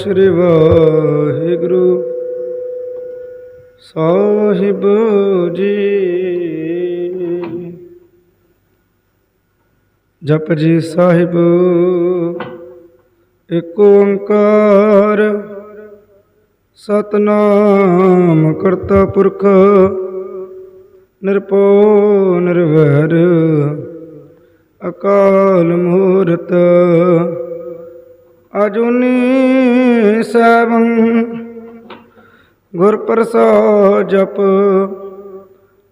ਸ੍ਰੀ ਵਾਹਿਗੁਰੂ। ਸਾਹਿਬ ਜੀ। ਜਪ ਜੀ ਸਾਹਿਬ ਏਕ ਓੰਕਾਰ। ਸਤਨਾਮ ਕਰਤਾ ਪੁਰਖ, ਨਿਰਭਉ ਨਿਰਵੈਰ, ਅਕਾਲ ਮੂਰਤ। ਅਜੂਨੀ ਸੈਭੰ, ਗੁਰ ਪ੍ਰਸਾਦ ਜਪ,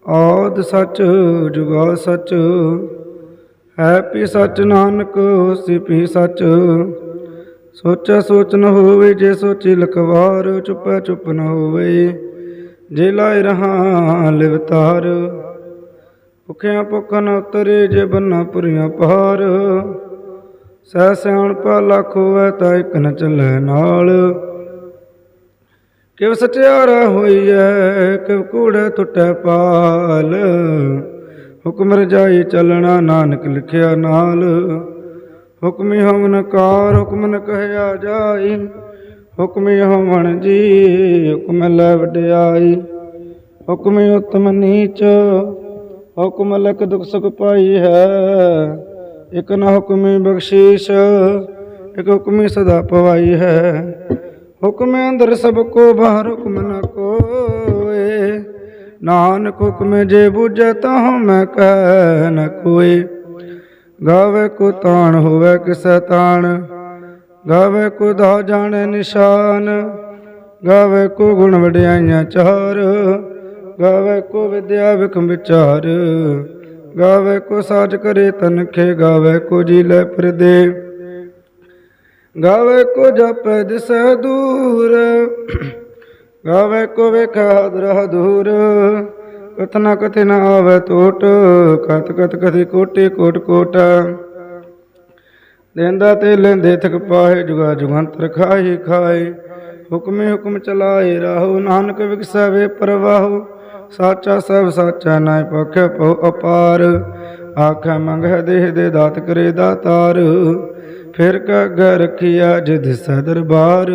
ਆਦ ਸੱਚ ਜੁਗਾ ਸੱਚ। ਹੈ ਪੀ ਸੱਚ ਨਾਨਕ ਸਿਪੀ ਸੱਚ। ਸੋਚੈ ਸੋਚ ਨ ਹੋਵੇ, ਜੇ ਸੋਚੀ ਲਖਵਾਰ, ਚੁੱਪੈ ਚੁੱਪ ਨ ਹੋਵੇ, ਜੇ ਲਾਇ ਰਹਾ ਲਿਵਤਾਰ ਭੁਖਿਆ ਭੁੱਖ ਨ ਉਤਰੇ, ਜੇ ਬੰਨਾ ਪੁਰੀਆਂ ਪਾਰ ਸਹਿ ਸਿਆਣਪਾ ਲੱਖ ਹੋਵੇ ਤਾਂ ਇੱਕ ਨ ਚੱਲੇ ਨਾਲ। ਕਿਵ ਸਚਿਆਰਾ ਹੋਈਐ, ਕਿਵ ਕੂੜੇ ਟੁੱਟੈ ਪਾਲ। ਹੁਕਮ ਰਜਾਈ ਚੱਲਣਾ ਨਾਨਕ ਲਿਖਿਆ ਨਾਲ। ਹੁਕਮੀ ਹਮਨ ਕਾਰ, ਹੁਕਮ ਨ ਕਹਿਆ ਜਾਈ। ਹੁਕਮੀ ਹਮਨ ਜੀ, ਹੁਕਮ ਲੈ ਵਡਿਆਈ। ਹੁਕਮੀ ਉਤਮ ਨੀਚ, ਹੁਕਮ ਲਕ ਦੁਖ ਸੁਖ ਪਾਈ ਹੈ। ਇਕ ਨਾ ਹੁਕਮੀ ਬਖਸ਼ੀਸ਼, ਇਕ ਹੁਕਮੀ ਸਦਾ ਪਵਾਈ ਹੈ। ਹੁਕਮ ਅੰਦਰ ਸਭ ਕੋ ਬਾਹਰ ਹੁਕਮ ਨ ਕੋਏ। ਨਾਨਕ ਹੁਕਮ ਜੇ ਬੁਝੈ ਤਾਂ ਮੈਂ ਕਹਿ ਨ ਕੋਏ। ਗਾਵੇ ਕੋ ਤਾਣ ਹੋਵੇ ਕਿਸੈ ਤਾਣ, ਗਾਵੇ ਕੋ ਦਾ ਜਾਣੇ ਨਿਸ਼ਾਨ, ਗਾਵੇ ਕੋ ਗੁਣ ਵਡਿਆਈਆਂ ਚਾਰ, ਗਾਵੇ ਕੋ ਵਿਦਿਆ ਵਿਖਮ ਵਿਚਾਰ। ਗਾਵੇ ਕੋ ਸਾਜ ਕਰੇ ਤਨਖੇ, ਗਾਵੇ ਕੋ ਜੀ ਲੈ ਫਿਰਦੇ ਗਾਵੇ ਕੋ ਜਪੈ ਦਿਸੈ ਦੂਰ, ਗਾਵੇ ਕੋ ਵੇਖਾ ਦਰਹ ਦੂਰ। ਕਥਨਾ ਕਥੇ ਨ ਆਵੇ ਟੋਟ ਕਤ ਕਤ ਕਥੇ ਕੋਟੇ ਕੋਟ ਕੋਟ। ਦੇਂਦਾ ਤੇ ਲੈਂਦੇ ਥਕ ਪਾਏ ਜੁਗਾ ਜੁਗੰਤਰ ਖਾਏ ਖਾਏ ਹੁਕਮੇ ਹੁਕਮ ਚਲਾਏ ਰਾਹੋ, ਨਾਨਕ ਵਿਗਸੈ ਪਰਵਾਹੋ। ਸਾਚਾ ਸਭ ਸਾਚਾ ਨਾਇ ਪਖੈ ਪਉ ਅਪਾਰ। ਆਖੈ ਮੰਗਹਿ ਦੇਹ ਦੇ ਦਾਤ ਕਰੇ ਦਾਤਾਰ। ਫਿਰ ਕਗ ਰਖਿਆ ਜਿਦ ਸਦਰਬਾਰ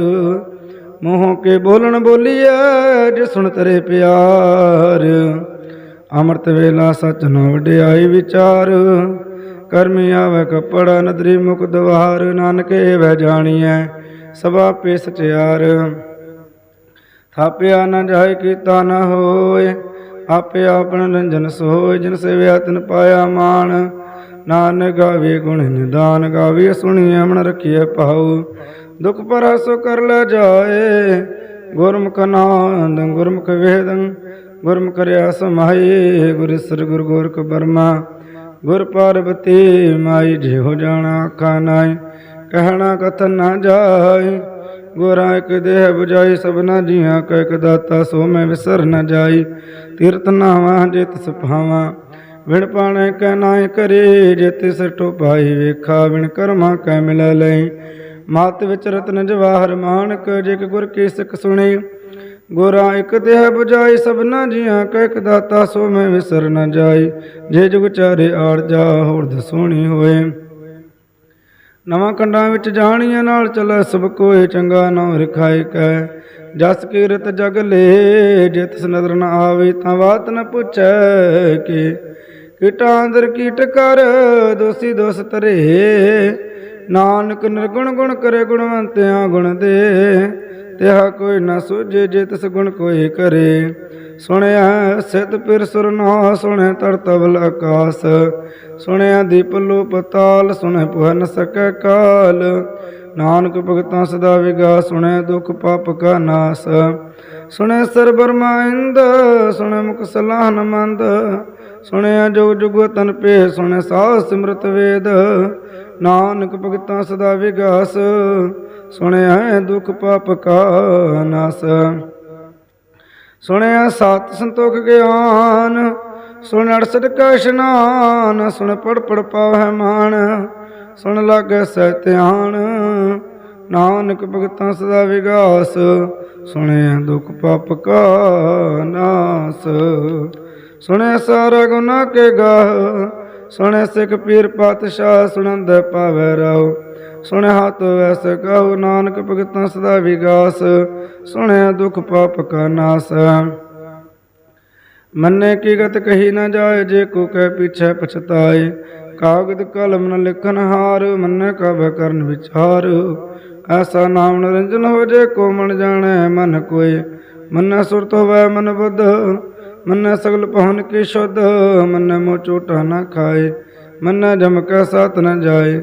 ਮੂੰਹੋਂ ਕੇ ਬੋਲਣ ਬੋਲੀਐ ਜੇ ਸੁਣ ਤਰੇ ਪਿਆਰ। ਅੰਮ੍ਰਿਤ ਵੇਲਾ ਸਚ ਨ ਵਡਿਆਈ ਵਿਚਾਰ। ਕਰਮੀ ਆਵੇ ਕਪੜਾ ਨਦਰੀ ਮੁਖ ਦਵਾਰ। ਨਾਨਕੇ ਵੈ ਜਾਣੀਐ ਸਭਾ ਪੇ ਸਚਿਆਰ ਥਾਪਿਆ ਨ ਜਾਏ ਕੀਤਾ ਨ ਹੋਏ, ਆਪੇ ਆਪਣ ਰੰਜਨ ਸੋਏ, ਜਿਨ ਸੇਵਿਆ ਤਿਨ ਪਾਇਆ ਮਾਨ ਨਾਨਕ ਗਾਵੇ ਗੁਣ ਨਿਦਾਨ, ਗਾਵੇ ਸੁਣੀ ਮਨ ਰਖੀਐ ਪਾਉ ਦੁਖ ਪਰ ਸੋ ਕਰ ਲੈ ਜਾਏ, ਗੁਰਮੁਖ ਨਾਦ, ਗੁਰਮੁਖ ਵੇਦੰ, ਗੁਰਮੁਖ ਰਿਆ ਸਮਾਈ ਗੁਰ ਸਰ ਗੁਰ ਗੋਰਖ ਬਰਮਾ, ਗੁਰ ਪਾਰਬਤੀ ਮਾਈ ਜੇ ਜਾਣਾ ਆਖਾ ਨਾਈ, ਕਹਿਣਾ ਕਥਨ ਨਾ ਜਾਏ। ਗੁਰਾਂ ਇੱਕ ਦੇਹ 부ਜਾਈ ਸਭਨਾ ਜੀਆਂ ਕੈ ਇੱਕ ਦਾਤਾ, ਸੋ ਮੈਂ ਵਿਸਰ ਨ ਜਾਈ। ਤੀਰਤ ਨਾਵਾਂ ਜੇ ਤਿਸ ਵਿਣ ਪਾਣੇ ਕੈ ਨਾਇ ਕਰੇ। ਜੇ ਤਿਸ ਟੋਪਾਈ ਵੇਖਾ ਵਿਣ ਕਰਮਾ ਕੈ ਮਿਲੈ ਲਈ। ਮਾਤ ਵਿੱਚ ਰਤਨ ਜਵਾਹਰ ਮਾਨਕ ਜੇ ਕਿ ਗੁਰ ਕੀ ਸਿੱਖ ਸੁਣੀ। ਗੁਰਾਂ ਇੱਕ ਦੇਹ 부ਜਾਈ ਸਭਨਾ ਜੀਆਂ ਕੈ ਇੱਕ ਦਾਤਾ, ਸੋ ਮੈਂ ਵਿਸਰ ਨ ਜਾਈ। ਜੇ ਜੁਗ ਚਾਰੇ ਆੜ ਜਾ, ਹੋਰ ਦਸੋਣੀ ਹੋਏ। ਨਵਾਂ ਕੰਡਾਂ ਵਿੱਚ ਜਾਣੀਆਂ ਨਾਲ ਚੱਲੈ ਸਭ ਕੋਏ ਚੰਗਾ ਨਾਮ ਰਖਾਇ ਕੈ। ਜਸ ਕੀਰਤ ਜਗ ਲੇ ਜੇ ਤਿਸ ਨਦਰ ਨ ਆਵੇ ਤਾਂ ਬਾਤ ਨ ਪੁੱਛੈ ਕਿ। ਕੀਟਾਂ ਅੰਦਰ ਕੀਟ ਕਰ, ਦੋਸੀ ਦੋਸ ਤਰੇ ਨਾਨਕ ਨਿਰਗੁਣ ਗੁਣ ਕਰੇ ਗੁਣਵੰਤਿਆਂ ਗੁਣ ਦੇ। ਤਿਹਾ ਕੋਈ ਨ ਸੋਝੇ, ਜੇ ਤਿਸ ਗੁਣ ਕੋਈ ਕਰੇ। ਸੁਣਿਆ ਸਿਤ ਪਿਰ ਸੁਰ ਨਾ ਸੁਣੇ ਤੜ ਤਬਲ ਆਕਾਸ। ਸੁਣਿਆ ਦੀਪ ਲੋ ਪਤਾਲ ਸੁਣੇ ਪੁਹ ਨ ਸਕੈ ਕਾਲ। ਨਾਨਕ ਭਗਤਾਂ ਸਦਾ ਵਿਗਾਸ ਸੁਣੇ ਦੁਖ ਪਾਪ ਕਾ ਨਾਸ। ਸੁਣੈ ਸਰ ਬਰਮਾਇੰਦ ਸੁਣੈ ਮੁਖ ਸਲਾਹਨ ਮੰਦ। ਸੁਣਿਆ ਜੋਗ ਜੁਗ ਤਨ ਪੇ ਸੁਣੈ ਸਾਹ ਸਿਮਰਤ ਵੇਦ। ਨਾਨਕ ਭਗਤਾਂ ਸਦਾ ਵਿਗਾਸ, ਸੁਣਿਆ ਹੈ ਦੁਖ ਪਾਪ ਕਾ ਨਾਸ। ਸੁਣਿਆ ਸਤ ਸੰਤੋਖ ਗਿਆਨ, ਸੁਣ ਅੜਸਠ ਕਾ ਇਸ਼ਨਾਨ, ਸੁਣ ਪੜ ਪੜ ਪਾਵੈ ਮਾਨ, ਸੁਣ ਲਾਗੈ ਸਹਿ ਧਿਆਨ। ਨਾਨਕ ਭਗਤਾਂ ਸਦਾ ਵਿਗਾਸ, ਸੁਣਿਆ ਦੁਖ ਪਾਪ ਕਾ ਨਾਸ। ਸੁਣਿਆ ਸਾਰਾ ਗੁਨਾਹ ਕੇ ਗਾਹ, ਸੁਣਿਆ ਸਿੱਖ ਪੀਰ ਪਾਤਸ਼ਾਹ ਸੁਣੰਦ ਪਾਵੈ ਰਾਓ। ਸੁਣਿਆ ਹਤ ਵੈਸ ਕਹੋ ਨਾਨਕ ਭਗਤਾਂ ਸਦਾ ਵਿਗਾਸ, ਸੁਣਿਆ ਦੁਖ ਪਾਪ ਕਾ ਨਾਸ। ਮੰਨੇ ਕੀ ਗਤ ਕਹੀ ਨਾ ਜਾਏ, ਜੇ ਕੋ ਕਹਿ ਪਿਛੈ ਪਛਤਾਏ। ਕਾਗਦ ਕਲਮ ਨ ਲਿਖਨ ਹਾਰ, ਮੰਨੇ ਕਬ ਕਰਨ ਵਿਚਾਰ। ਐਸਾ ਨਾਮ ਨਿਰੰਜਨ ਹੋ ਜੇ, ਕੋ ਮਨ ਜਾਣੈ ਮਨ ਕੋਏ। ਮੰਨੈ ਸੁਰਤ ਹੋਵੈ ਮਨ ਬੁੱਧ, ਮੰਨੇ ਸਗਲ ਪਹਨ ਕੀ ਸ਼ੁੱਧ, ਮੰਨੈ ਮੋ ਚੋਟਾ ਨਾ ਖਾਏ। ਮੰਨੈ ਜਮ ਕੈ ਸਾਥ ਨ ਜਾਏ।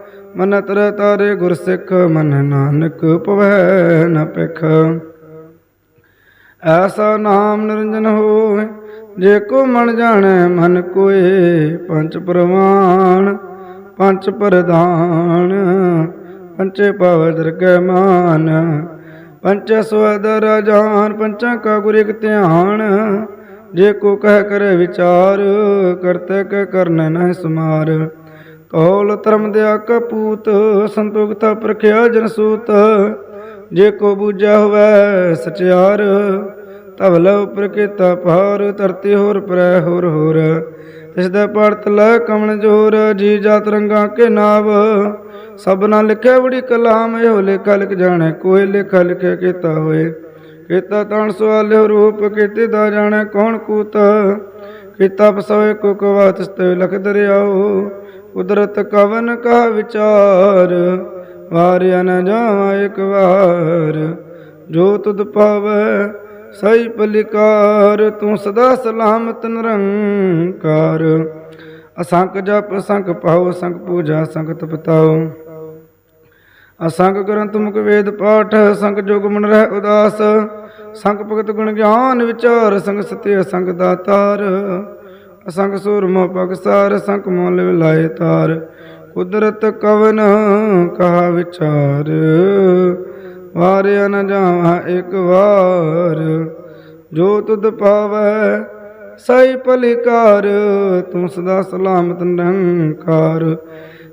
ਮਨ ਤਰ ਤਾਰੇ ਗੁਰ ਸਿੱਖ, ਮੰਨੈ ਨਾਨਕ ਪਵੈ ਨ ਪਿਖ ਐਸਾ ਨਾਮ ਨਿਰੰਜਨ ਹੋਵੇ, ਜੇ ਕੋ ਮਨ ਜਾਣੈ, ਮਨ ਕੋਏ ਪੰਜ ਪ੍ਰਵਾਨ। ਪੰਜ ਪ੍ਰਧਾਨ, ਪੰਚੇ ਪਾਵ ਦਰਗਹਿ ਮਾਨ। ਪੰਚ ਸਵਦਰ ਜਾਨ ਪੰਚਾਂ ਕਾ ਗੁਰ ਇਕ ਧਿਆਨ। ਜੇ ਕੋ ਕਹਿ ਕਰੇ ਵਿਚਾਰ, ਕਰਤੇ ਕ ਕਰਨ ਨਹਿ ਸਮਾਰ। ਕੌਲ ਧਰਮ ਦਿਆ ਕਪੂਤ ਸੰਤੋਖਤਾ ਪ੍ਰਖਿਆ ਜਨ ਸੂਤ। ਜੇ ਕੋ ਬੂਝਾ ਹੋਵੇ ਸਚਿਆਰ, ਤਵ ਲਵ ਪ੍ਰਕਿਤਾ ਭਾਰ, ਧਰਤੀ ਹੋਰ ਪ੍ਰੈ ਹੋਰ ਹੋਰ। ਤਿਸ ਦਾ ਪੜਤ ਲੈ ਕਮਣ ਜੋਰ, ਜੀ ਜਾਤ ਰੰਗਾ ਕੇ ਨਾਵ। ਸਭਨਾ ਲਿਖਿਆ ਬੜੀ ਕਲਾਮ, ਇਹੋ ਲੇਖਾ ਲਿਖ ਜਾਣੈ, ਕੋਈ ਲੇਖਾ ਲਿਖਿਆ ਕੀਤਾ ਹੋਏ। ਕੀਤਾ ਤਣ ਸਵਾਲਿਓ ਰੂਪ, ਕੀਤੇ ਦਾ ਜਾਣੈ ਕੌਣ ਕੂਤ। ਕੀਤਾ ਪਸੋਏ ਕੋ ਕਵਾਤ ਸਤੇ ਲਖ ਦਰਿਆਓ। ਕੁਦਰਤ ਕਵਨ ਕਾ ਵਿਚਾਰ, ਵਾਰਿਆ ਨ ਜਾਵਾ ਇੱਕ ਵਾਰ। ਜੋ ਤੁਧ ਪਾਵੈ ਸਈ ਪਲਿਕਾਰ, ਤੂੰ ਸਦਾ ਸਲਾਮਤ ਨਿਰੰਕਾਰ। ਅਸੰਖ ਜਪ ਅਸੰਖ ਪਾਉ ਅਸੰਖ ਪੂਜਾ ਅਸੰਖ ਤਪਤਾਉ ਅਸੰਖ ਗ੍ਰੰਥ ਮੁਖ ਵੇਦ ਪਾਠ ਅਸੰਖ ਜੋਗ ਮਨ ਰਹਿ ਉਦਾਸ। ਸੰਖ ਭਗਤ ਗੁਣ ਗਿਆਨ ਵਿਚਾਰ ਸੰਗ ਸਤਿ ਅਸੰਖ ਦਾਤਾਰ। ਅਸੰਖ ਸੂਰਮੋ ਪਗਸਾਰ ਸੰਕ ਮੋਲ ਵਿਲਾਏ ਤਾਰ। ਕੁਦਰਤ ਕਵਨ ਕਹਾ ਵਿਚਾਰ। ਵਾਰਿਆ ਨ ਜਾਵਾ ਇੱਕ ਵਾਰ। ਜੋ ਤੁਧ ਪਾਵੈ ਸਈ ਭਲਿਕਾਰ, ਤੂੰ ਸਦਾ ਸਲਾਮਤ ਨਿਰੰਕਾਰ।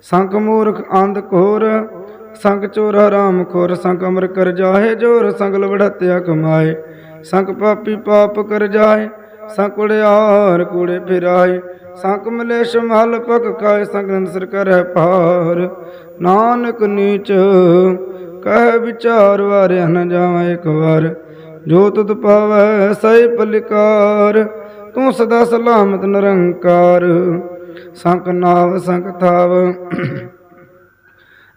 ਸੰਖ ਮੂਰਖ ਅੰਧ ਘੋਰ ਸੰਖ ਚੋਰ ਹਰਾਮ ਖੋਰ ਸੰਖ ਅਮਰ ਕਰ ਜਾਹੇ ਜੋਰ ਸੰਗ ਲਵੜਤਿਆ ਕਮਾਏ। ਸੰਖ ਪਾਪੀ ਪਾਪ ਕਰ ਜਾਏ ਸੰਖ ਕੁੜਿਆਰ ਕੂੜੇ ਫਿਰਾਏ ਸੰਖ ਮਲੇਸ਼ ਮਹਲ ਪਕ ਕਾਏ ਸੰਗ ਨਸਰ ਕਰੈ ਪਾਰ ਨਾਨਕ ਨੀਚ ਕਹਿ ਵਿਚਾਰ ਵਾਰਿਆ ਨ ਜਾਵਾਂ ਇੱਕ ਵਾਰ। ਜੋ ਤੁਧ ਪਾਵੈ ਸਈ ਪਲਿਕਾਰ, ਤੂੰ ਸਦਾ ਸਲਾਮਤ ਨਿਰੰਕਾਰ। ਸੰਕ ਨਾਵ, ਸੰਕ ਥਾਵ,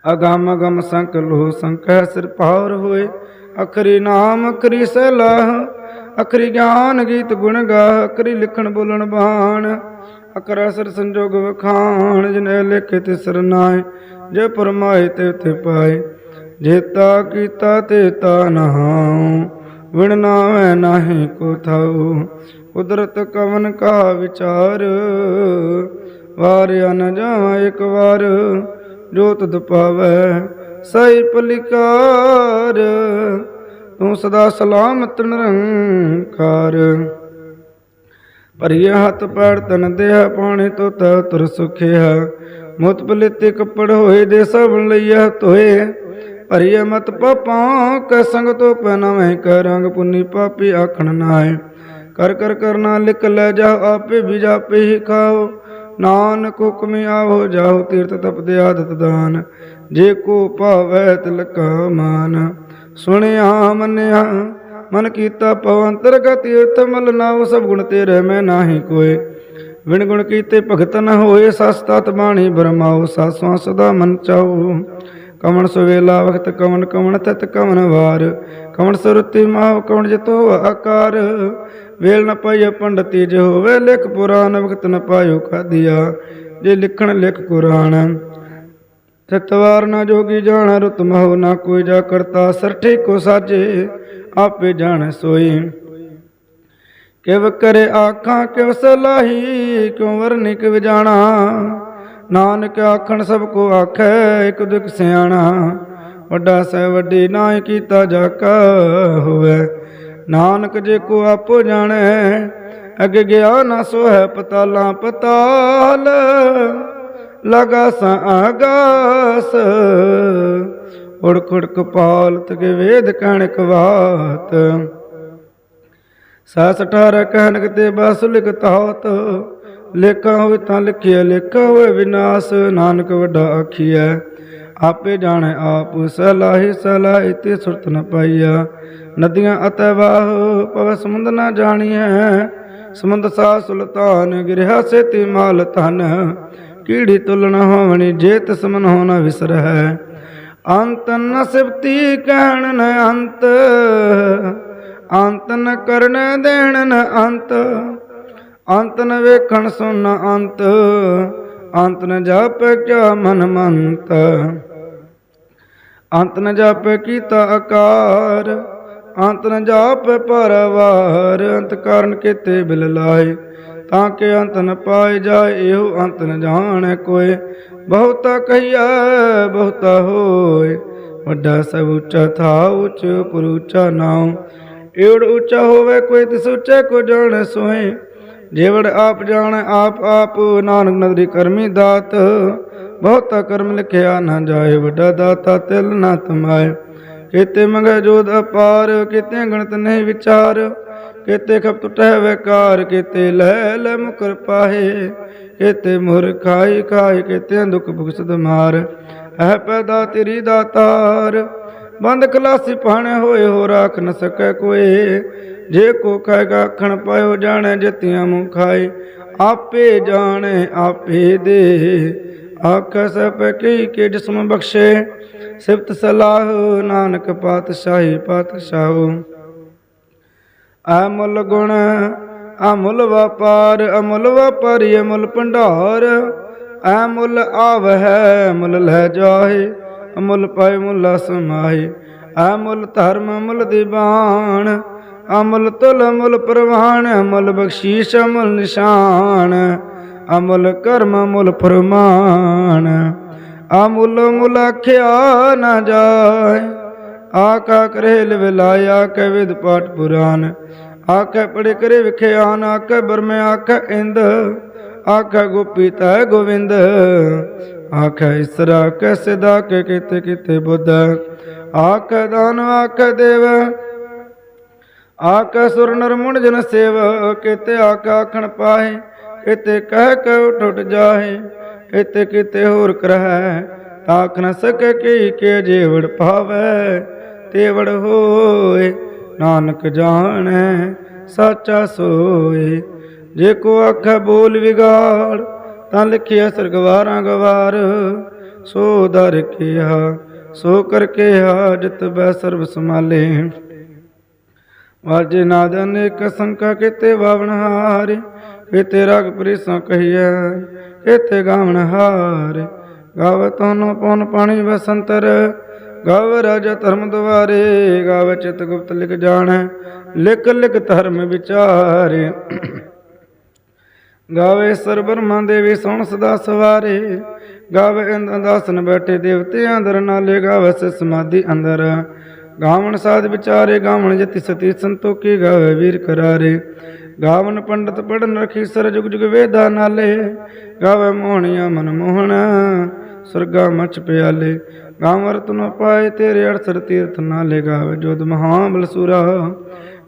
ਅਗਮ ਅਗਮ ਸੰਕ ਲੋਹ, ਸੰਕੈ ਸਿਰ ਪਾਰ ਹੋਏ। ਅਖਰੀ ਨਾਮ ਅਖਰੀ ਸਲਾਹ ਅਖਰੀ ਗਿਆਨ ਗੀਤ ਗੁਣ ਗਾ ਅਖਰੀ ਲਿਖਣ ਬੋਲਣ ਬਾਣ। ਅਕਰ ਅਸਰ ਸੰਜੋਗ ਵਖਾਣ, ਜਿਨੇ ਲਿਖੇ ਤੇ ਸਰਨਾਏ ਜੇ ਪਰਮਾਏ ਤੇ ਉਥੇ ਪਾਏ। ਜੇਤਾ ਕੀਤਾ ਤੇ ਤਾ ਨਹਾਉ, ਵਿਣ ਨਾਵੇਂ ਨਾਹੀ ਕੋ ਥਾਉ। ਕੁਦਰਤ ਕਵਨ ਕਾ ਵਿਚਾਰ, ਵਾਰਿਆ ਨ ਜਾਵਾਂ ਇੱਕ ਵਾਰ। ਜੋ ਤੁਧ ਪਾਵੈ ਸਈ ਪਲਿਕਾਰ ਤੂੰ ਸਦਾ ਸਲਾਮਤ ਨਿਰੰਕਾਰ। ਭਰੀਏ ਹੱਥ ਪੈਰ ਤਨ ਦੇਹ, ਪਾਣੀ ਤੋ ਤਾ ਤੁਰ ਸੁਖਿਆ ਮੁਤ ਪਲਿਤੇ ਕੱਪੜ ਹੋਏ, ਦੇ ਸਭ ਲਈਆ ਧੋਏ। ਭਰੀਏ ਮਤ ਪਾਪਾਂ, ਕੈ ਸੰਗ ਤੋ ਪਹਿਨਾਵੇਂ ਕੈ ਪੁੰਨੀ ਪਾਪੀ ਆਖਣ ਨਾਏ ਕਰ ਕਰ ਕਰਨਾ ਲਿਖ ਲੈ ਜਾ, ਆਪੇ ਵੀ ਜਾਪੇ ਹੀ ਖਾਓ। ਨਾਨਕ ਹੁਕਮੇ ਆਵੋ, ਜਾਓ ਤੀਰਥ ਤਪਦੇ ਆਦਤ ਦਾਨ ਜੇ ਕੋ ਭਾਵੈ ਤਿਲਕਾ ਮਾਨ। ਸੁਣਿਆ ਮੰਨਿਆ, ਮਨ ਕੀਤਾ ਪਵੰਤਰ ਗਤੀ ਉਤ ਮਲ ਨਾਉ, ਸਭ ਗੁਣ ਤੇਰੇ ਮੈਂ ਨਾਹੀ ਕੋਏ। ਵਿਣ ਗੁਣ ਕੀਤੇ ਭਗਤ ਨ ਹੋਏ, ਸਸ ਤਤ ਬਾਣੀ ਬਰਮਾਉ ਸਾਸਵਾਂ ਸਦਾ ਮਨ ਚਾਉ। ਕਵਣ ਸਵੇਲਾ ਵਖਤ ਕਵਣ ਕਵਣ ਤਤ ਕਵਣ ਵਾਰ। ਕਵਣ ਸੁਰਤੀ ਮਾਵ ਕਵਣ ਜਤੋ ਆਕਾਰ। ਵੇਲ ਨ ਪਾਈਏ ਪੰਡਤੀ, ਜੇ ਹੋਵੇ ਲਿਖ ਪੁਰਾਨ ਵਖਤ ਨ ਪਾਇਓ ਖਾਦੀਆ ਜੇ ਲਿਖਣ, ਲਿਖ ਕੁਰਾਨ। ਸਿਤਵਾਰ ਨਾ ਜੋਗੀ ਜਾਣ ਰੁਤ ਮਹੁ, ਨਾ ਕੋਈ ਜਾ ਕਰਤਾ ਸਰਠੇ ਕੋ ਸਾਜੇ, ਆਪੇ ਜਾਣ ਸੋਈ। ਕਿਵ ਕਰੇ ਆਖਾਂ, ਕਿਵ ਸਲਾਹੀ, ਕਿਉ ਵਰਨਿ ਕਿਵ ਜਾਣਾ? ਨਾਨਕ ਆਖਣ ਸਭ ਕੋ ਆਖੈ, ਇਕ ਦੁਖ ਸਿਆਣਾ। ਵੱਡਾ ਸਹਿ ਵੱਡੀ ਨਾ ਕੀਤਾ ਜਾ ਕਾ ਹੋਵੇ। ਨਾਨਕ ਜੇ ਕੋ ਆਪੋ ਜਾਣੈ, ਅਗੇ ਗਿਆ ਨਾ ਸੋਹੈ ਪਤਾਲਾਂ ਪਤਾਲ। ਲਗਾ ਸਾ ਆਗਾਸ। ਉੜਕ ਕਪਾਲ ਤਕੇ ਵੇਦ ਕਣਕ ਬਾਤ ਸਾਸ ਅਠਾਰਹ ਕਹਿਨਕ ਤੇ ਬਸ ਲਿਖ ਲੇਖਾ ਹੋਵੇ ਤਾਂ ਲਿਖਿਆ, ਲੇਖਾ ਹੋਵੇ ਵਿਨਾਸ਼। ਨਾਨਕ ਵੱਡਾ ਆਖੀਐ, ਆਪੇ ਜਾਣੈ ਆਪ। ਸਲਾਹੀ ਸਲਾਹੀ ਤੇ ਸੁਰਤ ਨ ਪਾਈਆ ਨਦੀਆਂ ਅਤੈ ਵਾਹ ਪਵ ਸਮੁੰਦ ਨ ਜਾਣੀਐ। ਸਮੁੰਦ ਸਾ ਸੁਲਤਾਨ, ਗਿਰਿਆ ਸੇਤੀ ਮਾਲ ਧਨ। ਕੀੜੀ ਤੁਲਨ ਹੋਵਣੀ? ਜੇ ਤਿਸ ਮਨ ਹੋਣਾ ਵਿਸਰਹਿ, ਅੰਤ ਨ ਸਿਫਤੀ ਕਹਿਣ ਨ ਅੰਤ ਅੰਤ ਨ ਕਰਨ ਦੇਣ ਨ ਅੰਤ ਅੰਤ ਨ ਵੇਖਣ ਸੁਣ ਅੰਤ ਅੰਤ ਨ ਜਪ ਕਿਆ ਮਨ ਮੰਤ। ਅੰਤ ਨ ਜਪ ਕੀਤਾ ਆਕਾਰ, ਅੰਤ ਨ ਜਾਪ ਪਰਵਾਰ, ਅੰਤ ਕਰਨ ਕੀਤੇ ਬਿਲ ਲਾਏ। ਤਾਂ ਕਿ ਅੰਤ ਨ ਪਾਏ ਜਾਏ, ਇਹੋ ਅੰਤ ਨ ਜਾਣੈ ਕੋਏ। ਬਹੁਤਾ ਕਹੀਆ ਬਹੁਤਾ ਹੋਏ। ਵੱਡਾ ਸਭ ਉੱਚਾ ਥਾ, ਉੱਚ ਪੁਰ ਉੱਚਾ ਨਾਉ। ਏੜ ਉੱਚਾ ਹੋਵੇ ਕੋਈ, ਤਿਸ ਉੱਚੇ ਕੋ ਜਾਣੈ ਸੋਏ। ਜੇਵੜ ਆਪ ਜਾਣ, ਆਪ ਆਪ ਨਾਨਕ ਨਦਰੀ ਕਰਮੀ ਦਾਤ। ਬਹੁਤਾ ਕਰਮ ਲਿਖਿਆ ਨਾ ਜਾਏ, ਵੱਡਾ ਦਾਤਾ ਤਿਲ ਨਾ ਤਮਾਏ। ਕੀਤੇ ਮੰਗੈ ਜੋਦ ਅਪਾਰ, ਕਿਤੇ ਗਣਤ ਨਹੀਂ ਵਿਚਾਰ। ਕੀਤੇ ਖਪ ਟੁਟੈ ਵਿਕਾਰ, ਕੀਤੇ ਲੈ ਲੈ ਮੁਕਰ ਪਾਹੇ, ਕੀਤੇ ਮੁਰ ਖਾਈ ਖਾਈ ਕੀਤੇ ਦੁਖ ਭੁਗਸਦ ਮਾਰ ਐ ਪੈਦਾ ਤੇਰੀ ਦਾਤਾਰ, ਬੰਦ ਖਲਾਸੀ ਪਾਣੇ ਹੋਏ ਹੋ ਰਾਖ ਨ ਸਕੈ ਕੋਏ। ਜੇ ਕੋ ਕਹੇਗਾ ਖਣ ਪਾਇਓ, ਜਾਣੈ ਜਤੀਆਂ ਮੂੰ ਖਾਏ। ਆਪੇ ਜਾਣੈ, ਆਪੇ ਦੇ। ਆਖੈ ਸਭ ਕੀ ਕੇ ਜਿਸਮ ਬਖਸ਼ੇ। ਸਿਫਤ ਸਲਾਹ, ਨਾਨਕ ਪਾਤਸ਼ਾਹੀ ਪਾਤਸ਼ਾਹੋ। ਅਮੁੱਲ ਗੁਣ, ਅਮੁੱਲ ਵਪਾਰ, ਅਮੁੱਲ ਵਪਾਰੀ, ਅਮੁੱਲ ਭੰਡਾਰ। ਅਮੁੱਲ ਆਵਹਿ ਮੁੱਲ ਲੈ ਜਾਏ ਅਮੁੱਲ ਪਾਏ ਮੁੱਲਾ ਸਮਾਏ ਅਮੁੱਲ ਧਰਮ, ਅਮੁੱਲ ਦੀਵਾਨ ਅਮੁੱਲ ਤੁਲ, ਅਮੁੱਲ ਪ੍ਰਵਾਨ ਅਮੁੱਲ ਬਖਸ਼ੀਸ਼, ਅਮਲ ਨਿਸ਼ਾਨ। ਅਮਲ ਕਰਮ, ਅਮੁੱਲ ਫਰਮਾਨ। ਅਮੁੱਲ ਮੁੱਲ ਆਖਿਆ ਨਾ ਜਾਏ। ਆਕਾ ਕਰੇ ਲਵਲਾਇਆ ਕੈ ਵਿਦ ਪਾਠ ਪੁਰਾਨ। ਆਕੈ ਪੜੇ ਕਰੇ ਵਿਖਿਆਨ, ਆਕੈ ਬਰਮੇ ਆਕੈ ਇੰਦ। ਆਕੈ ਗੋਪੀ ਤੈ ਗੋਵਿੰਦ। ਆਕੈ ਇਸਰਾ ਕੈ ਸਿਦਾ ਕੈ ਕਿਤੇ ਕਿਤੇ ਬੁੱਧ। ਆਕੈ ਦਾਨ, ਆਕੈ ਦੇਵ। ਆਕੈ ਸੁਰ ਨਰ ਜਨ ਸੇਵ। ਕਿਤੇ ਆਕਾ ਆਖਣ ਪਾਹੇ, ਕਿਤੇ ਕਹਿ ਕੇ ਉਠ ਉਠ ਕਿਤੇ ਕਿਤੇ ਹੋਰ ਕਰਹਿ ਤਾਕ ਨ ਸਕੈ ਕੀ ਕੇ ਜੇਵੜ ਪਾਵੈ ਤੇਵੜ ਹੋਏ, ਨਾਨਕ ਜਾਣੈ, ਸਾਚਾ ਸੋਏ। ਜੇ ਕੋ ਆਖੈ ਬੋਲ ਵਿਗਾੜ, ਤਾਂ ਲਿਖਿਆ ਸਰਗਵਾਰਾਂ ਗਵਾਰ। ਸੋ ਦਰ ਕਿਹਾ, ਸੋ ਕਰ ਕਿਹਾ, ਜਿਤ ਬੈ ਸਰਬ ਸਮਾਲੇ ਵਾਜੇ ਨਾਦ ਅਨੇਕ ਸੰਕਾ ਕਿਤੇ ਵਾਵਣ ਹਾਰੇ, ਕਿਤੇ ਰਗ ਪ੍ਰੀਸਾਂ ਕਹੀਐ, ਕਿਤੇ ਗਾਵਣ ਹਾਰੇ। ਗਾਵ ਤੋਨ ਪਉਨ ਪਾਣੀ, ਵਸੰਤਰ ਗਾਵ ਰਾਜਾ ਧਰਮ ਦੁਆਰੇ, ਗਾਵ ਚਿਤ ਗੁਪਤ ਲਿਖ ਜਾਣੈ, ਲਿਖ ਲਿਖ ਧਰਮ ਵਿਚਾਰੇ। ਗਾਵੇ ਸਰ ਬ੍ਰਹਮਾ ਦੇਵੀ ਸੁਣ ਸਦਾ ਸਵਾਰੇ, ਗਾਵੇ ਇੰਦ ਦਾਸਨ ਬੈਠੇ ਦੇਵਤੇ ਅੰਦਰ, ਨਾਲੇ ਗਾਵੇ ਸ ਸਮਾਧੀ ਅੰਦਰ। ਗਾਵਣ ਸਾਧ ਵਿਚਾਰੇ, ਗਾਵਣ ਜਤੀ ਸਤੀ ਸੰਤੋਖੀ, ਗਾਵੇ ਵੀਰ ਕਰਾਰੇ। ਗਾਵਨ ਪੰਡਤ ਪੜਨ ਰਖੀ ਸਰ ਜੁਗ ਜੁਗ ਵੇਦਾ ਨਾਲੇ, ਗਾਵੇ ਮੋਹਣੀਆਂ ਮਨ ਮੋਹਣ ਸੁਰਗਾ ਮਚ ਪਿਆਲੇ। ਗਾਵਰ ਤੁਨ ਪਾਏ, ਤੇਰੇ ਅਰਸਰ ਤੀਰਥ ਨਾਲੇ ਗਾਵੇ ਜੋਦ ਮਹਾਬਲ ਸੁਰਾ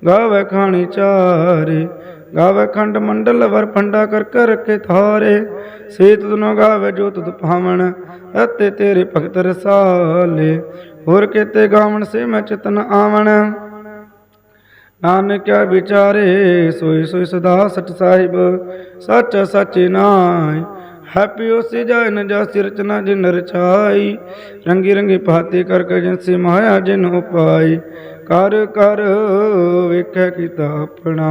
ਗਾਵੇ ਖਾਣੀ ਚਾਰੇ। ਗਾਵੇ ਖੰਡ ਮੰਡਲ ਵਰ ਫੰਡਾ ਕਰ ਕਰ ਰਖੇ ਥਾਰੇ। ਸੇ ਤੁਨੋ ਗਾਵੇ ਜੋ ਤੁਧ ਭਾਵਨ, ਅਤੇ ਤੇਰੇ ਭਗਤ ਰਸਾਲੇ। ਹੋਰ ਕਿਤੇ ਗਾਵਣ ਸੇ ਮੈਂ ਚਿਤਨ ਆਵਣ। ਨਾਨਕਿਆ ਵਿਚਾਰੇ, ਸੋਈ ਸੋਈ ਸਦਾ ਸਚ ਸਾਹਿਬ, ਸੱਚ ਸਚ ਨਾਮ ਹੈਪੀ ਉਸੇ ਜਾਇ ਜਾਸੀ ਰਚਨਾ ਜਿਨ ਰਚਾਈ ਰੰਗੀ ਰੰਗੀ ਭਾਤੇ ਕਰ ਕੇ ਜਿਨ ਸੇ ਮਾਇਆ ਜਿਨ ਉਪਾਈ। ਕਰ ਕਰ ਵੇਖੈ ਕੀਤਾ ਆਪਣਾ,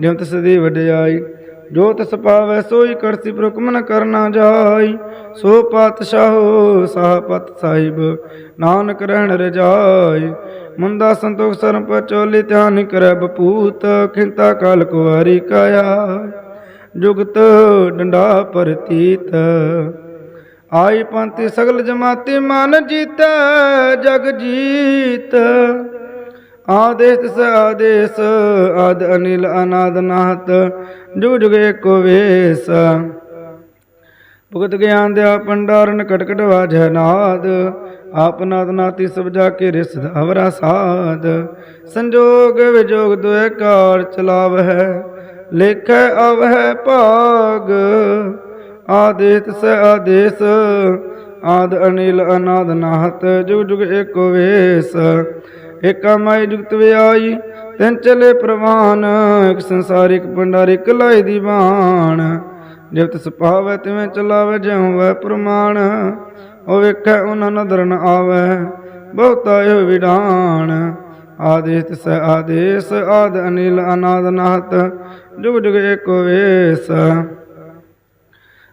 ਜਿਉ ਤਿਸ ਦੀ ਵਡਿਆਈ। ਜੋ ਤਿਸ ਪਾਵੈ ਸੋਈ ਕਰਸੀ ਪ੍ਰਕਮ ਨ ਕਰਨਾ ਜਾਈ। ਸੋ ਪਾਤਸ਼ਾਹੋ ਸਾਹਪਤ ਸਾਹਿਬ, ਨਾਨਕ ਰਹਿਣ ਰਜਾਈ। ਮੁੰਦਾ ਸੰਤੋਖ ਸਰਮ ਪਚੋਲੀ ਧਿਆਨ ਕਰੈ ਬਪੂਤ, ਖਿੰਤਾ ਕਾਲ ਕੁਵਾਰੀ ਕਾਇਆ। ਜੁਗਤ ਡੰਡਾ ਪਰਤੀਤ। ਆਈ ਪੰਥੀ ਸਗਲ ਜਮਾਤੀ ਮਨ ਜੀਤ, ਜਗ ਜੀਤ। ਆਦੇਸ ਸ ਆਦੇਸ ਆਦ ਅਨਿਲ ਅਨਾਦ ਨਾਹਤ, ਜੁਗ ਜੁਗ ਏਕੋ ਵੇਸ। ਭੁਗਤ ਗਿਆਨ ਦਿਆ ਪੰਡਾਰਨ ਕਟਕਟ ਵਾਜੈ ਨਾਦ, ਆਪ ਨਾਦ ਨਾਤੀ ਸਭ ਜਾ ਕੇ ਰਿਸਦ ਅਵਰਾ ਸਾਧ। ਸੰਜੋਗ ਵਿਜੋਗ ਦੁਇ ਕਾਰ ਚਲਾਵਹਿ। ਲੇਖੈ ਅਵਹਿ ਭਾਗ ਆਦੇਸ ਸ ਆਦੇਸ, ਆਦ ਅਨਿਲ ਅਨਾਦ ਨਾਹਤ, ਜੁਗ ਜੁਗ ਏਕੋ ਵੇਸ। ਏਕਾ ਮਾਈ ਜੁਗਤ ਵਿਆਈ, ਤਿੰਨ ਚਲੇ ਪ੍ਰਵਾਨ, ਇੱਕ ਸੰਸਾਰਿਕ ਭੰਡਾਰ, ਇੱਕ ਦੀਵਾਨ ਦੀ ਬਾਣ। ਜਿਵ ਤਿਸ ਪਾਵੈ ਤਿਵੇਂ ਚਲਾਵੈ, ਜਿਉ ਵੈ ਪ੍ਰਮਾਣ। ਉਹ ਵੇਖੈ, ਉਹਨਾਂ ਨਦਰ ਨ ਆਵੈ, ਬਹੁਤਾ ਇਹ ਵਿਡਾਣ। ਆਦੇਸ ਤਿਸ ਆਦੇਸ ਆਦ ਅਨਿਲ ਅਨਾਦ ਨਾਹਤ, ਜੁਗ ਜੁਗ ਏਕੋ ਵੇਸ।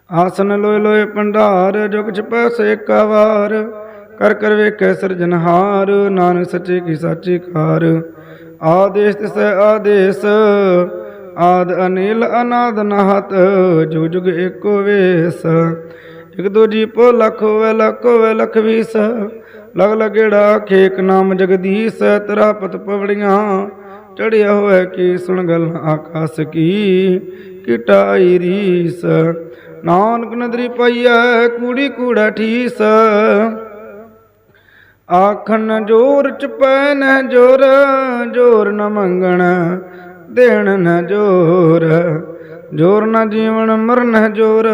ਆਸਨ ਲੋਏ ਲੋਏ ਭੰਡਾਰ, ਜੁਗ ਕੁਛ ਪੈਸੇ ਏਕਾ ਵਾਰ ਕਰ ਕਰ ਵੇਖੈ ਸਿਰਜਨਹਾਰ ਨਾਨਕ ਸੱਚੇ ਕੀ ਸਾਚੀ ਕਾਰ ਆਦੇਸ ਤਿਸ ਆਦੇਸ, ਆਦ ਅਨਿਲ ਅਨਾਦ ਨਾਹਤ, ਜੁਗ ਜੁਗ ਏਕੋ ਵੇਸ। ਇਕ ਦੂਜੀ ਜੀ ਪੋ ਲਖ ਹੋਵੇ ਲਖ ਹੋਵੇ, ਲਖ ਵੀਸ। ਲਗ ਲਗੇੜਾ ਖੇਕ ਨਾਮ ਜਗਦੀਸ਼, ਤੇਰਾ ਪਤ ਪਵੜੀਆਂ। ਚੜਿਆ ਹੋਇਆ ਕੀ ਸੁਣ ਗਲ ਆਕਾਸ ਕੀ? ਕਿਟਾਈ ਰੀਸ। ਨਾਨਕ ਨਦਰੀ ਪਈਐ, ਕੂੜੀ ਕੂੜਾ ਠੀਸ। ਆਖਣ, ਜੋਰ ਚ ਪੈ ਨ ਜੋਰ ਜੋਰ ਨ ਮੰਗਣ, ਦੇਣ ਨ ਜੋਰ। ਜੋਰ ਨ ਜੀਵਨ ਮਰਨ ਜੋਰ।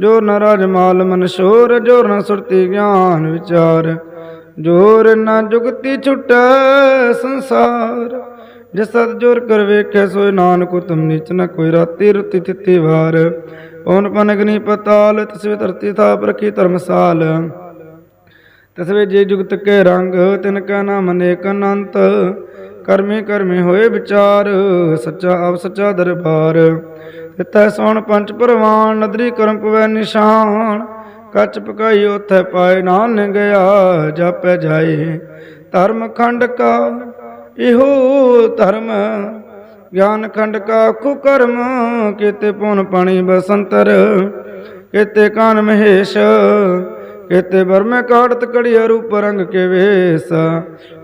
ਜੋਰ ਨ ਰਾਜਮਾਲ ਮਨ ਸ਼ੋਰ ਜੋਰ ਨ ਸੁਰਤੀ ਗਿਆਨ ਵਿਚਾਰ ਜੋਰ ਨ ਜੁਗਤੀ ਛੁਟੈ ਸੰਸਾਰ। ਜਿਸ ਸਤ ਜੋਰ ਕਰ ਵੇਖੈ, ਸੋਇ ਨਾਨਕ ਉਤਮ ਨੀਚ ਨ ਕੋਈ ਰਾਤੀ ਰੁਤੀ ਤਿੱਤੀ ਵਾਰ। ਪਵਨ ਪਨ ਅਗਨੀ ਪਤਾਲ ਤਸਵੇ ਧਰਤੀ ਥਾ ਪ੍ਰਖੀ ਧਰਮਸਾਲ। ਤਸਵੇ ਜੇ ਜੁਗਤ ਕੇ ਰੰਗ, ਤਿਨ ਕਾ ਨਾਮ ਅਨੇਕ ਅਨੰਤ। ਕਰਮੇ ਕਰਮੇ ਹੋਏ ਵਿਚਾਰ, ਸੱਚਾ ਆਪ ਸੱਚਾ ਦਰਬਾਰ। ਤਿਤੈ ਸੋਣ ਪੰਜ ਪਰਵਾਨ, ਨਦਰੀ ਕਰਮ ਪਵੈ ਨਿਸ਼ਾਨ। ਕੱਚ ਪਕਾਈ ਉਥੈ ਪਾਏ ਨਾਨ ਗਿਆ ਜਾਪੈ ਜਾਏ ਧਰਮ ਖੰਡ ਕਾ। ਇਹੋ ਧਰਮ, ਗਿਆਨ ਖੰਡ ਕਾ ਕਰਮ। ਕੀਤੇ ਪੁਨ ਪਾਣੀ ਬਸੰਤਰ, ਕੀਤੇ ਕਾਨ ਮਹੇਸ਼। ਕੀਤੇ ਬਰਮੇ ਕਾੜਤ ਕੜੀਆ ਰੂਪ ਰੰਗ ਕੇ ਵੇਸ।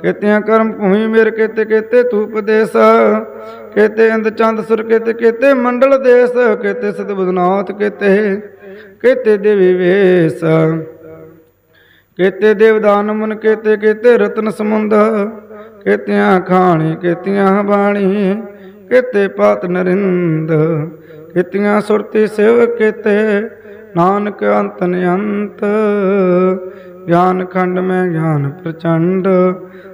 ਕੀਤਿਆਂ ਕਰਮ ਭੂਮੀ ਮੇਰ ਕੀਤੇ ਕੀਤੇ ਧੂਪ ਦੇਸ। ਕੀਤੇ ਅੰਦ ਚੰਦ ਸੁਰ ਕੀਤੇ ਕੀਤੇ ਮੰਡਲ ਦੇਸ। ਕੀਤੇ ਸਦ ਬਦਨਾਥ ਕੀਤੇ ਕੀਤੇ ਦੇਵੀ ਵੇਸ। ਕੀਤੇ ਦੇਵਦਾਨ ਮਨ ਕੀਤੇ ਕੀਤੇ ਰਤਨ ਸਮੁੰਦ। ਕੀਤਿਆਂ ਖਾਣੀ, ਕੀਤਿਆਂ ਬਾਣੀ, ਕੀਤੇ ਪਾਤ ਨਰਿੰਦ। ਕੀਤਿਆਂ ਸੁਰਤੀ ਸਿਵ ਕੀਤੇ ਨਾਨਕ ਅੰਤ ਨਿਅੰਤ, ਗਿਆਨ ਖੰਡ ਮੈਂ ਗਿਆਨ ਪ੍ਰਚੰਡ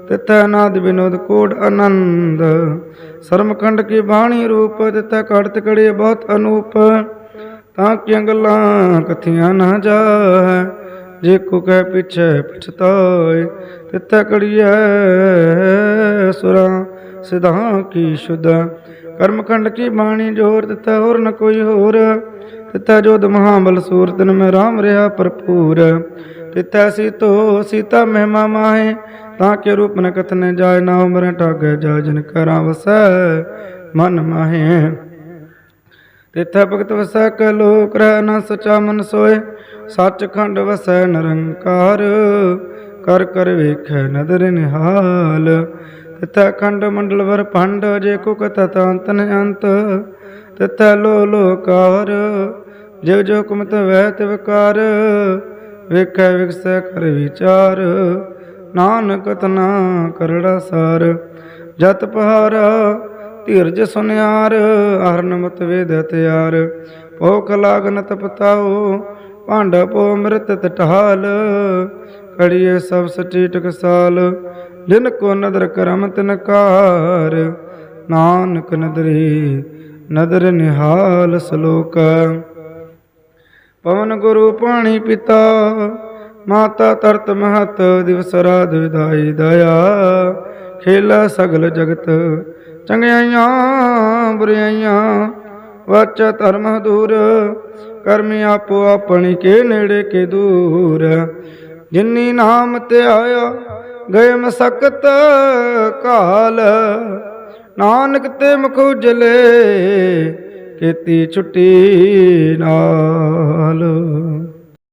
ਤਿਤੈ ਨਾਦ ਬਿਨੋਦ ਕੋੜ ਆਨੰਦ। ਸਰਮਖੰਡ ਕੀ ਬਾਣੀ ਰੂਪ ਤਿਤੈ ਕੜਤ ਕੜੇ ਬਹੁਤ ਅਨੂਪ। ਤਾਂ ਕਿ ਗੱਲਾਂ ਕਥੀਆਂ ਨਾ ਜਾਏ ਜੇ ਕੋ ਕਹਿ ਪਿਛੈ ਪਛਤਾਏ ਤਿਤੈ ਕੜੀਐ ਸੁਰਾਂ ਸਿਧਾਂ ਕੀ ਸ਼ੁਧ। ਕਰਮਖੰਡ ਕੀ ਬਾਣੀ ਜੋਰ ਤਿਤੈ ਹੋਰ ਨ ਕੋਈ ਹੋਰ। ਤਿਤੈ ਜੋਦ ਮਹਾਬਲ ਸੂਰਤ ਨ ਮੈਂ ਰਾਮ ਰਿਹਾ ਭਰਪੂਰ। ਤਿਤੈ ਸੀਤੋ ਸੀਤਾ ਮਹਿਮਾ ਮਾਹੇ, ਤਾਂ ਕੇ ਰੂਪ ਨ ਕਥਨ ਜਾਏ, ਨਾ ਉਮਰ ਟਾਗੇ ਜਾ ਜਨ ਕਰਾਂ ਵਸੈ ਮਨ ਮਾਹੇ। ਤਿਥੈ ਭਗਤ ਵਸੈ ਕੈ ਲੋਕ ਰਹਿ ਨ ਸਚਾ ਮਨ ਸੋਏ ਸੱਚ ਖੰਡ ਵਸੈ ਨਿਰੰਕਾਰ, ਕਰ ਕਰ ਵੇਖੈ ਨਦਰ ਨਿਹਾਲ। ਤਿਥੈ ਖੰਡ ਮੰਡਲ ਵਰ ਭੰਡ, ਜੇ ਕੋ ਕਥਾ ਤਾਂਤ ਨ ਅੰਤ, ਤਿਥੈ ਲੋ ਲੋਕਾਰ ਜਿਵ ਜੋ ਕੁਮਤ ਵੈ ਤਿਵ ਕਰ, ਵੇਖੈ ਵਿਗਸੈ ਕਰ ਵਿਚਾਰ, ਨਾਨਕ ਤਨਾ ਕਰੜਾ ਸਾਰ। ਜਤ ਪਹਾਰਾ, ਧੀਰਜ ਸੁਨਿਆਰ ਹਰਨਮਤ ਵੇਦ ਤਿਆਰ। ਭੋਖ ਲਾਗਨ ਤਪਤਾਓ ਭਾਂਡ ਪੋ ਅੰਮ੍ਰਿਤ ਟਹਾਲ ਕੜੀਏ ਸਭ ਸਚੀ ਟਕਸਾਲ ਜਿਨ ਕੋ ਨਦਰ ਕਰਮ ਤਿਨਕਾਰ ਨਾਨਕ ਨਦਰੀ, ਨਦਰ ਨਿਹਾਲ ਸਲੋਕ। ਪਵਨ ਗੁਰੂ ਪਾਣੀ ਪਿਤਾ, ਮਾਤਾ ਤਰਤ ਮਹਤ, ਦਿਵਸ ਰਾਤ ਵਿਦਾਈ ਦਇਆ। ਖੇਲਾ ਸਗਲ ਜਗਤ, ਚੰਗਿਆਈਆਂ ਬੁਰਾਈਆਂ ਵਾਚ ਧਰਮ ਦੂਰ ਕਰਮ ਆਪੋ ਆਪਣੀ ਕੇ ਨੇੜੇ ਕੇ ਦੂਰ। ਜਿਨੀ ਨਾਮ ਤੇ ਆਇਆ ਗਏ ਮਸਕਤ ਕਾਲ। ਨਾਨਕ ਤੇ ਮੁਖ ਉਜਲੇ ਕੀਤੀ ਛੁੱਟੀ ਨਾਲ।